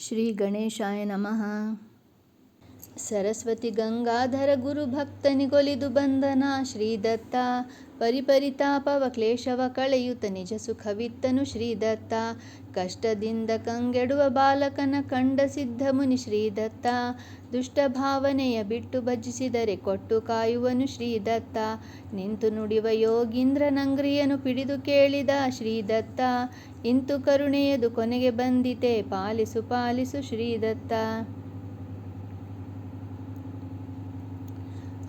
شری گنے نم ಸರಸ್ವತಿ ಗಂಗಾಧರ ಗುರು ಭಕ್ತನಿಗೊಲಿದು ಬಂದನ ಶ್ರೀದತ್ತ ಪರಿಪರಿತಾಪವ ಕ್ಲೇಶವ ಕಳೆಯುತ ನಿಜ ಸುಖವಿತ್ತನು ಶ್ರೀದತ್ತ. ಕಷ್ಟದಿಂದ ಕಂಗೆಡುವ ಬಾಲಕನ ಕಂಡ ಸಿದ್ಧ ಮುನಿ ಶ್ರೀದತ್ತ. ದುಷ್ಟ ಭಾವನೆಯ ಬಿಟ್ಟು ಭಜಿಸಿದರೆ ಕೊಟ್ಟು ಕಾಯುವನು ಶ್ರೀದತ್ತ. ನಿಂತು ನುಡಿವ ಯೋಗೀಂದ್ರನಂಗ್ರಿಯನು ಪಿಡಿದು ಕೇಳಿದ ಶ್ರೀದತ್ತ. ಇಂತು ಕರುಣೆಯದು ಕೊನೆಗೆ ಬಂದಿತೆ, ಪಾಲಿಸು ಪಾಲಿಸು ಶ್ರೀದತ್ತ.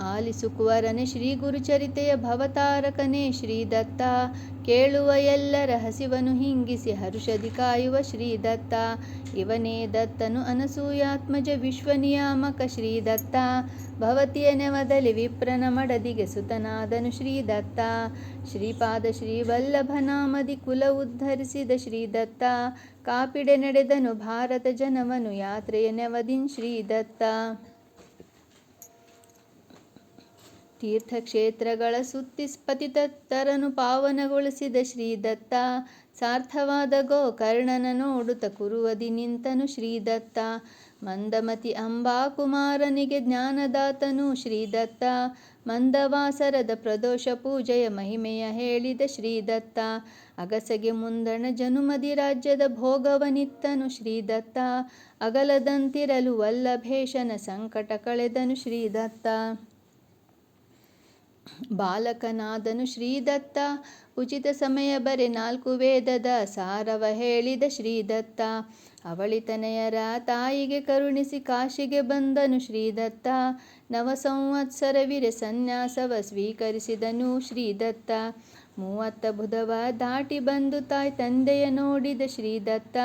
ಆಲಿಸು ಕುವರನೆ ಶ್ರೀ ಗುರುಚರಿತೆಯ ಭವತಾರಕನೇ ಶ್ರೀದತ್ತ ಕೇಳುವ ಎಲ್ಲರ ಹಸಿವನು ಹಿಂಗಿಸಿ ಹರುಷದಿ ಕಾಯುವ ಶ್ರೀದತ್ತ ಇವನೇ ದತ್ತನು ಅನಸೂಯಾತ್ಮಜ ವಿಶ್ವನಿಯಾಮಕ ಶ್ರೀದತ್ತ ಭವತಿಯ ನೆವದಲ್ಲಿ ವಿಪ್ರನ ಮಡದಿಗೆ ಸುತನಾದನು ಶ್ರೀದತ್ತ ಶ್ರೀಪಾದ ಶ್ರೀವಲ್ಲಭನಾಮದಿ ಕುಲ ಉದ್ಧರಿಸಿದ ಶ್ರೀದತ್ತ ಕಾಪಿಡೆ ನಡೆದನು ಭಾರತ ಜನವನು ಯಾತ್ರೆಯ ನೆವದಿನ್ ಶ್ರೀದತ್ತ ತೀರ್ಥಕ್ಷೇತ್ರಗಳ ಸುತ್ತಿ ಪತಿತತ್ತರನು ಪಾವನಗೊಳಿಸಿದ ಶ್ರೀದತ್ತ, ಸಾರ್ಥವಾದ ಗೋಕರ್ಣನ ನೋಡುತ್ತ ಕುರುವದಿ ನಿಂತನು ಶ್ರೀದತ್ತ. ಮಂದಮತಿ ಅಂಬಾಕುಮಾರನಿಗೆ ಜ್ಞಾನದಾತನು ಶ್ರೀದತ್ತ. ಮಂದವಾಸರದ ಪ್ರದೋಷ ಪೂಜೆಯ ಮಹಿಮೆಯ ಹೇಳಿದ ಶ್ರೀದತ್ತ. ಅಗಸಗೆ ಮುಂದಣ ಜನುಮದಿ ರಾಜ್ಯದ ಭೋಗವನಿತ್ತನು ಶ್ರೀದತ್ತ. ಅಗಲದಂತಿರಲು ವಲ್ಲಭೇಶನ ಸಂಕಟ ಕಳೆದನು ಶ್ರೀದತ್ತ. ಬಾಲಕನಾದನು ಶ್ರೀದತ್ತ, ಉಚಿತ ಸಮಯ ಬರೆ ನಾಲ್ಕು ವೇದದ ಸಾರವ ಹೇಳಿದ ಶ್ರೀದತ್ತ. ಅವಳಿತನೆಯರ ತಾಯಿಗೆ ಕರುಣಿಸಿ ಕಾಶಿಗೆ ಬಂದನು ಶ್ರೀದತ್ತ. ನವ ಸಂವತ್ಸರವಿರೆ ಸನ್ಯಾಸವ ಸ್ವೀಕರಿಸಿದನು ಶ್ರೀದತ್ತ. ಮೂವತ್ತ ಬುಧವ ದಾಟಿ ಬಂದು ತಾಯಿ ತಂದೆಯ ನೋಡಿದ ಶ್ರೀದತ್ತ.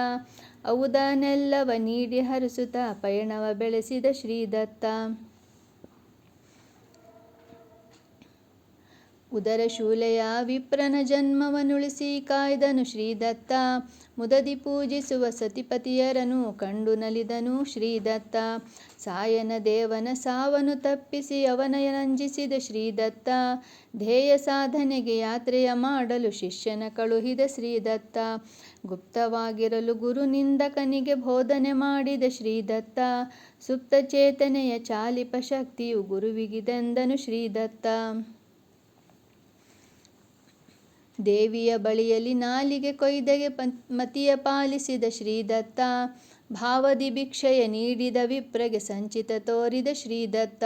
ಅವುದನ್ನೆಲ್ಲವ ನೀಡಿ ಹರಿಸುತ್ತ ಪಯಣವ ಬೆಳೆಸಿದ ಶ್ರೀದತ್ತ. ಉದರ ಶೂಲೆಯ ವಿಪ್ರನ ಜನ್ಮವನುಳಿಸಿ ಕಾಯ್ದನು ಶ್ರೀದತ್ತ. ಮುದದಿ ಪೂಜಿಸುವ ಸತಿಪತಿಯರನು ಕಂಡು ನಲಿದನು ಶ್ರೀದತ್ತ. ಸಾಯನ ದೇವನ ಸಾವನು ತಪ್ಪಿಸಿ ಅವನಯ ರಂಜಿಸಿದ ಶ್ರೀದತ್ತ. ಧ್ಯೇಯ ಸಾಧನೆಗೆ ಯಾತ್ರೆಯ ಮಾಡಲು ಶಿಷ್ಯನ ಕಳುಹಿದ ಶ್ರೀದತ್ತ. ಗುಪ್ತವಾಗಿರಲು ಗುರು ನಿಂದಕನಿಗೆ ಬೋಧನೆ ಮಾಡಿದ ಶ್ರೀದತ್ತ. ಸುಪ್ತ ಚೇತನೆಯ ಚಾಲಿಪ ಶಕ್ತಿಯು ಗುರುವಿಗಿದೆಂದನು ಶ್ರೀದತ್ತ. ದೇವಿಯ ಬಳಿಯಲ್ಲಿ ನಾಲಿಗೆ ಕೊಯ್ದೆಗೆ ಮತಿಯ ಪಾಲಿಸಿದ ಶ್ರೀದತ್ತ ಭಾವದಿ ಭಿಕ್ಷೆಯ ನೀಡಿದ ವಿಪ್ರಗೆ ಸಂಚಿತ ತೋರಿದ ಶ್ರೀದತ್ತ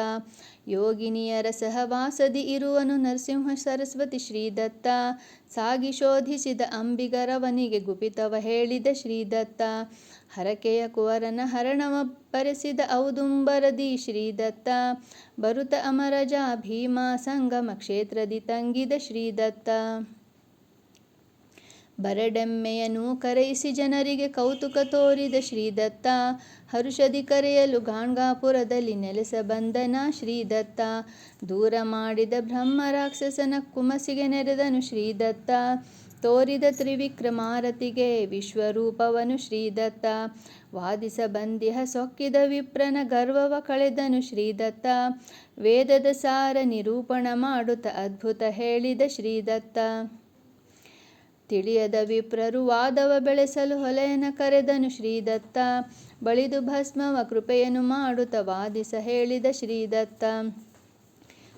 ಯೋಗಿನಿಯರ ಸಹವಾಸದಿ ಇರುವನು ನರಸಿಂಹ ಸರಸ್ವತಿ ಶ್ರೀದತ್ತ, ಸಾಗಿ ಶೋಧಿಸಿದ ಅಂಬಿಗರವನಿಗೆ ಗುಪಿತವ ಹೇಳಿದ ಶ್ರೀದತ್ತ, ಹರಕೆಯ ಕುವರನ ಹರಣವ ಬರೆಸಿದ ಔದುಂಬರದಿ ಶ್ರೀದತ್ತ, ಬರುತ ಅಮರಜ ಭೀಮಾ ಸಂಗಮ ಕ್ಷೇತ್ರದಿ ತಂಗಿದ ಶ್ರೀದತ್ತ. ಬರಡೆಮ್ಮೆಯನು ಕರೆಯಿಸಿ ಜನರಿಗೆ ಕೌತುಕ ತೋರಿದ ಶ್ರೀದತ್ತ, ಹರುಷದಿ ಕರೆಯಲು ಗಾಣ್ಗಾಪುರದಲ್ಲಿ ನೆಲೆಸ ಬಂದನ ಶ್ರೀದತ್ತ, ದೂರ ಮಾಡಿದ ಬ್ರಹ್ಮ ರಾಕ್ಷಸನ ಕುಮಸಿಗೆ ನೆರೆದನು ಶ್ರೀದತ್ತ, ತೋರಿದ ತ್ರಿವಿಕ್ರಮಾರತಿಗೆ ವಿಶ್ವರೂಪವನು ಶ್ರೀದತ್ತ, ವಾದಿಸ ಬಂದಿಹ ಸೊಕ್ಕಿದ ವಿಪ್ರನ ಗರ್ವವ ಕಳೆದನು ಶ್ರೀದತ್ತ, ವೇದದ ಸಾರ ನಿರೂಪಣ ಮಾಡುತ್ತ ಅದ್ಭುತ ಹೇಳಿದ ಶ್ರೀದತ್ತ. ತಿಳಿಯದ ವಿಪ್ರರು ವಾದವ ಬೆಳೆಸಲು ಹೊಲೆಯನ ಕರೆದನು ಶ್ರೀದತ್ತ. ಬಳಿದು ಭಸ್ಮವ ಕೃಪೆಯನ್ನು ಮಾಡುತ್ತ ವಾದಿಸ ಹೇಳಿದ ಶ್ರೀದತ್ತ.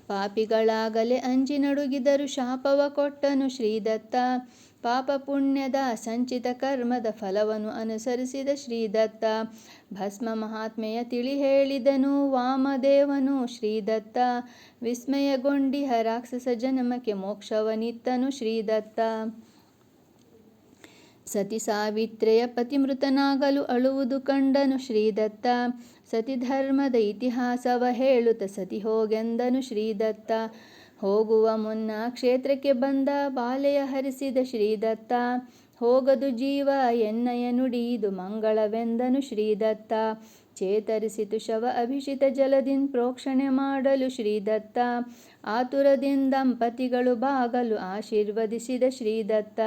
ಪಾಪಿಗಳಾಗಲೇ ಅಂಜಿ ನಡುಗಿದರು ಶಾಪವ ಕೊಟ್ಟನು ಶ್ರೀದತ್ತ. ಪಾಪ ಪುಣ್ಯದ ಸಂಚಿತ ಕರ್ಮದ ಫಲವನ್ನು ಅನುಸರಿಸಿದ ಶ್ರೀದತ್ತ. ಭಸ್ಮ ಮಹಾತ್ಮೆಯ ತಿಳಿ ಹೇಳಿದನು ವಾಮದೇವನು ಶ್ರೀದತ್ತ. ವಿಸ್ಮಯಗೊಂಡಿಹ ರಾಕ್ಷಸ ಜನ್ಮಕ್ಕೆ ಮೋಕ್ಷವನಿತ್ತನು ಶ್ರೀದತ್ತ. ಸತಿ ಸಾವಿತ್ರೆಯ ಪತಿಮೃತನಾಗಲು ಅಳುವುದು ಕಂಡನು ಶ್ರೀದತ್ತ. ಸತಿ ಧರ್ಮದ ಇತಿಹಾಸವ ಹೇಳುತ್ತ ಸತಿ ಹೋಗೆಂದನು ಶ್ರೀದತ್ತ. ಹೋಗುವ ಮುನ್ನ ಕ್ಷೇತ್ರಕ್ಕೆ ಬಂದ ಬಾಲೆಯ ಹರಿಸಿದ ಶ್ರೀದತ್ತ. ಹೋಗದು ಜೀವ ಎನ್ನಯ ನುಡಿದು ಮಂಗಳವೆಂದನು ಶ್ರೀದತ್ತ. ಚೇತರಿಸಿತು ಶವ ಅಭಿಷಿತ ಜಲದಿನ್ ಪ್ರೋಕ್ಷಣೆ ಮಾಡಲು ಶ್ರೀದತ್ತ. ಆತುರದಿಂದಂಪತಿಗಳು ಬಾಗಲು ಆಶೀರ್ವದಿಸಿದ ಶ್ರೀದತ್ತ.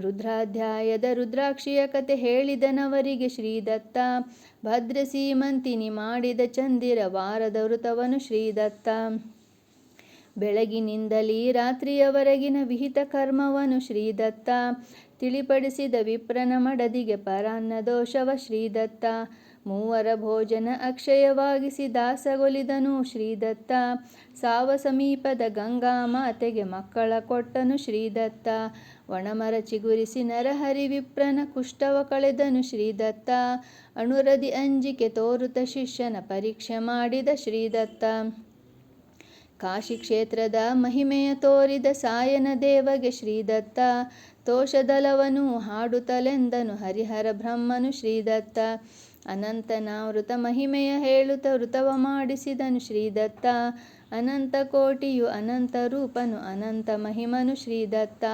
ರುದ್ರಾಧ್ಯಾಯದ ರುದ್ರಾಕ್ಷಿಯ ಕತೆ ಹೇಳಿದನವರಿಗೆ ಶ್ರೀದತ್ತ. ಭದ್ರ ಸೀಮಂತಿನಿ ಮಾಡಿದ ಚಂದಿರ ವಾರದ ವೃತವನು ಶ್ರೀದತ್ತ. ಬೆಳಗಿನಿಂದಲೀ ರಾತ್ರಿಯವರೆಗಿನ ವಿಹಿತ ಕರ್ಮವನು ಶ್ರೀದತ್ತ. ತಿಳಿಪಡಿಸಿದ ವಿಪ್ರನ ಮಡದಿಗೆ ಪರಾನ್ನ ದೋಷವ ಶ್ರೀದತ್ತ. ಮೂವರ ಭೋಜನ ಅಕ್ಷಯವಾಗಿಸಿ ದಾಸಗೊಲಿದನು ಶ್ರೀದತ್ತ. ಸಾವ ಸಮೀಪದ ಗಂಗಾ ಮಾತೆಗೆ ಮಕ್ಕಳ ಕೊಟ್ಟನು ಶ್ರೀದತ್ತ. ಒಣಮರ ಚಿಗುರಿಸಿ ನರಹರಿ ವಿಪ್ರನ ಕುಷ್ಟವ ಕಳೆದನು ಶ್ರೀದತ್ತ. ಅಣುರದಿ ಅಂಜಿಕೆ ತೋರುತ ಶಿಷ್ಯನ ಪರೀಕ್ಷೆ ಮಾಡಿದ ಶ್ರೀದತ್ತ. ಕಾಶಿ ಕ್ಷೇತ್ರದ ಮಹಿಮೆಯ ತೋರಿದ ಸಾಯನ ದೇವಗೆ ಶ್ರೀದತ್ತ. ತೋಷದಲವನು ಹಾಡುತ್ತಲೆಂದನು ಹರಿಹರ ಬ್ರಹ್ಮನು ಶ್ರೀದತ್ತ. ಅನಂತನಾವೃತ ಮಹಿಮೆಯ ಹೇಳುತ್ತ ವೃತವ ಮಾಡಿಸಿದನು ಶ್ರೀದತ್ತ. ಅನಂತ ಕೋಟಿಯು ಅನಂತ ರೂಪನು ಅನಂತ ಮಹಿಮನು ಶ್ರೀದತ್ತ.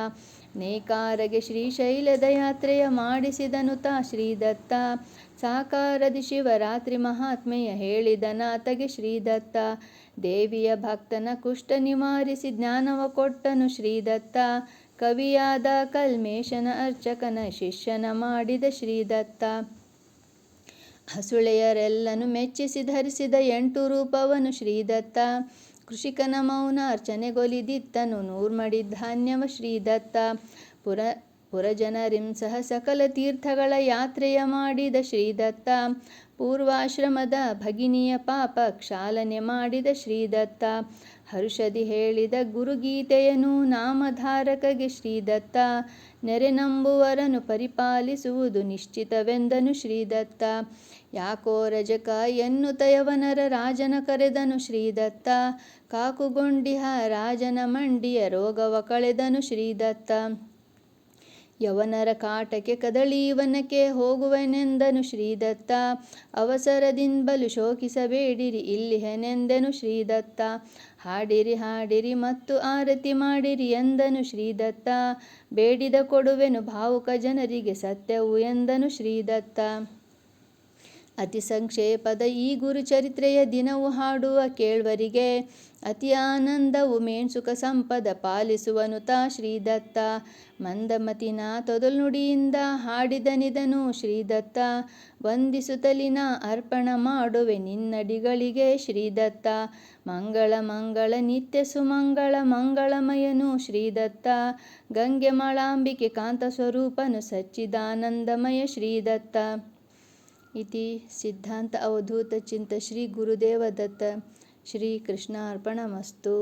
ನೇಕಾರಗೆ ಶ್ರೀಶೈಲದ ಯಾತ್ರೆಯ ಮಾಡಿಸಿದನು ತಾ ಶ್ರೀದತ್ತ. ಸಾಕಾರದಿ ಶಿವರಾತ್ರಿ ಮಹಾತ್ಮೆಯ ಹೇಳಿದ ನಾತಗೆ ಶ್ರೀದತ್ತ. ದೇವಿಯ ಭಕ್ತನ ಕುಷ್ಠ ನಿವಾರಿಸಿ ಜ್ಞಾನವ ಕೊಟ್ಟನು ಶ್ರೀದತ್ತ. ಕವಿಯಾದ ಕಲ್ಮೇಶನ ಅರ್ಚಕನ ಶಿಷ್ಯನ ಮಾಡಿದ ಶ್ರೀದತ್ತ. ಹಸುಳೆಯರೆಲ್ಲನು ಮೆಚ್ಚಿಸಿ ಧರಿಸಿದ ಎಂಟು ರೂಪವನು ಶ್ರೀದತ್ತ. ಕೃಷಿಕನ ಮೌನ ಅರ್ಚನೆಗೊಲಿದಿತ್ತನು ನೂರ್ಮಡಿ ಧಾನ್ಯವ ಶ್ರೀದತ್ತ. ಪುರ, ಪುರಜನರಿಂ ಸಹ ಸಕಲ ತೀರ್ಥಗಳ ಯಾತ್ರೆಯ ಮಾಡಿದ ಶ್ರೀದತ್ತ. ಪೂರ್ವಾಶ್ರಮದ ಭಗಿನಿಯ ಪಾಪ, ಕ್ಷಾಲನೆ ಮಾಡಿದ ಶ್ರೀದತ್ತ. ಹರುಷದಿ ಹೇಳಿದ ಗುರುಗೀತೆಯನು ನಾಮಧಾರಕಗೆ ಶ್ರೀದತ್ತ. ನೆರೆ ನಂಬುವರನು ಪರಿಪಾಲಿಸುವುದು ನಿಶ್ಚಿತವೆಂದನು ಶ್ರೀದತ್ತ. ಯಾಕೋ ರಜಕ ಎನ್ನು ಯವನರ ರಾಜನ ಕರೆದನು ಶ್ರೀದತ್ತ. ಕಾಕುಗೊಂಡಿಹ ರಾಜನ ಮಂಡಿಯ ರೋಗವ ಕಳೆದನು ಶ್ರೀದತ್ತ. ಯವನರ ಕಾಟಕ್ಕೆ ಕದಳೀವನಕ್ಕೆ ಹೋಗುವೆನೆಂದನು ಶ್ರೀದತ್ತ. ಅವಸರದಿಂದಲೂ ಶೋಕಿಸಬೇಡಿರಿ, ಇಲ್ಲಿಹೆನೆಂದೆನು ಶ್ರೀದತ್ತ. ಹಾಡಿರಿ ಹಾಡಿರಿ ಮತ್ತು ಆರತಿ ಮಾಡಿರಿ ಎಂದನು ಶ್ರೀದತ್ತ. ಬೇಡಿದ ಕೊಡುವೆನು ಭಾವುಕ ಜನರಿಗೆ ಸತ್ಯವು ಎಂದನು ಶ್ರೀದತ್ತ. ಅತಿ ಸಂಕ್ಷೇಪದ ಈ ಗುರುಚರಿತ್ರೆಯ ದಿನವು ಹಾಡುವ ಕೇಳ್ವರಿಗೆ ಅತಿ ಆನಂದವು ಮೇಣ್ಸುಕ ಸಂಪದ ಪಾಲಿಸುವನು ತಾ ಶ್ರೀದತ್ತ. ಮಂದಮತಿನ ತೊದಲ್ನುಡಿಯಿಂದ ಹಾಡಿದನಿದನು ಶ್ರೀದತ್ತ. ವಂದಿಸುತ್ತಲಿನ ಅರ್ಪಣ ಮಾಡುವೆ ನಿನ್ನಡಿಗಳಿಗೆ ಶ್ರೀದತ್ತ. ಮಂಗಳ ಮಂಗಳ ನಿತ್ಯ ಸುಮಂಗಳ ಮಂಗಳಮಯನು ಶ್ರೀದತ್ತ. ಗಂಗೆ ಮಳಾಂಬಿಕೆ ಕಾಂತ ಸ್ವರೂಪನು ಸಚ್ಚಿದಾನಂದಮಯ ಶ್ರೀದತ್ತ. इति सिद्धान्त अवधूतचिन्त श्रीगुरुदेवदत्त श्रीकृष्णार्पणमस्तु।